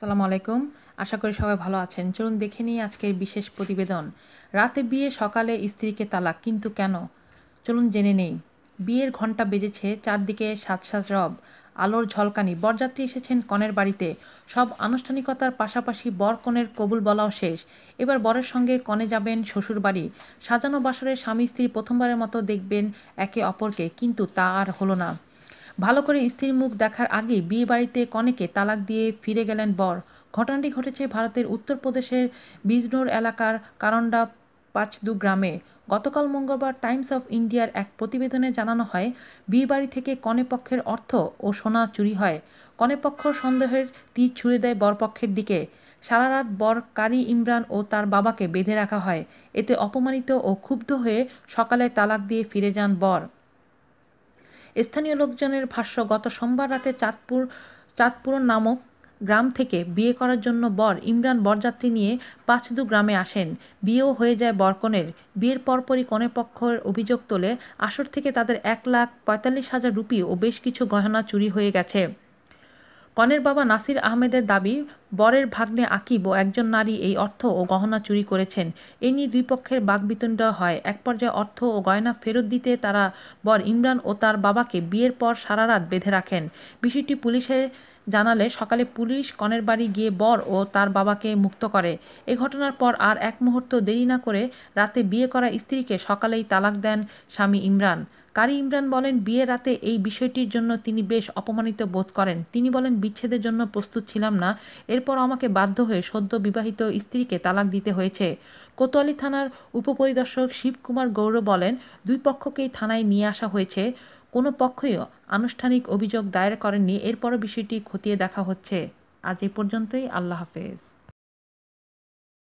আসসালামু আলাইকুম। আশা করি সবাই ভালো আছেন। চলুন দেখে নিই আজকের বিশেষ প্রতিবেদন। রাতে বিয়ে, সকালে স্ত্রীকে তালাক, কিন্তু কেন? চলুন জেনে নেই। বিয়ের ঘণ্টা বেজেছে চারদিকে সাত সাত রব, আলোর ঝলকানি। বরযাত্রী এসেছেন কনের বাড়িতে। সব আনুষ্ঠানিকতার পাশাপাশি বর কনের কবুল বলাও শেষ। এবার বরের সঙ্গে কনে যাবেন শ্বশুর বাড়ি। সাজানো বাসরের স্বামী স্ত্রী প্রথমবারের মতো দেখবেন একে অপরকে, কিন্তু তা আর হলো না। ভালো করে স্ত্রীর মুখ দেখার আগেই বিয়ে বাড়িতে কনেকে তালাক দিয়ে ফিরে গেলেন বর। ঘটনাটি ঘটেছে ভারতের উত্তরপ্রদেশের বিজনোর এলাকার কারণ্ডা পাঁচদু গ্রামে। গতকাল মঙ্গলবার টাইমস অফ ইন্ডিয়ার এক প্রতিবেদনে জানানো হয়, বিয়েবাড়ি থেকে কনে পক্ষের অর্থ ও সোনা চুরি হয়। কনে পক্ষ সন্দেহের তীর ছুড়ে দেয় বরপক্ষের দিকে। সারা রাত বর কারি ইমরান ও তার বাবাকে বেঁধে রাখা হয়। এতে অপমানিত ও ক্ষুব্ধ হয়ে সকালে তালাক দিয়ে ফিরে যান বর। স্থানীয় লোকজনের ভাষ্য, গত সোমবার রাতে চাঁদপুর চাঁদপুর নামক গ্রাম থেকে বিয়ে করার জন্য বর ইমরান বরযাত্রী নিয়ে পাঁচদু গ্রামে আসেন। বিয়েও হয়ে যায় বরকনের। বিয়ের পরপরই কনেপক্ষের অভিযোগ তোলে, আসর থেকে তাদের এক লাখ পঁয়তাল্লিশ হাজার রুপি ও বেশ কিছু গহনা চুরি হয়ে গেছে। কনের বাবা নাসির আহমেদের দাবি, বরের ভাগ্নে আকিব ও একজন নারী এই অর্থ ও গহনা চুরি করেছেন। এ নিয়ে দুই পক্ষের বাগবিতণ্ড হয়। এক পর্যায়ে অর্থ ও গয়না ফেরত দিতে তারা বর ইমরান ও তার বাবাকে বিয়ের পর সারা রাত বেঁধে রাখেন। বিষয়টি পুলিশে জানালে সকালে পুলিশ কনের বাড়ি গিয়ে বর ও তার বাবাকে মুক্ত করে। এ ঘটনার পর আর এক মুহূর্ত দেরি না করে রাতে বিয়ে করা স্ত্রীকে সকালেই তালাক দেন স্বামী ইমরান। কারি ইমরান বলেন, বিয়ে রাতে এই বিষয়টির জন্য তিনি বেশ অপমানিত বোধ করেন। তিনি বলেন, বিচ্ছেদের জন্য প্রস্তুত ছিলাম না। এরপর আমাকে বাধ্য হয়ে সদ্য বিবাহিত স্ত্রীকে তালাক দিতে হয়েছে। কোতোয়ালি থানার উপপরিদর্শক শিবকুমার গৌর বলেন, দুই পক্ষকেই থানায় নিয়ে আসা হয়েছে। কোনো পক্ষই আনুষ্ঠানিক অভিযোগ দায়ের করেননি। এরপরও বিষয়টি খতিয়ে দেখা হচ্ছে। আজ এ পর্যন্তই। আল্লাহ হাফেজ।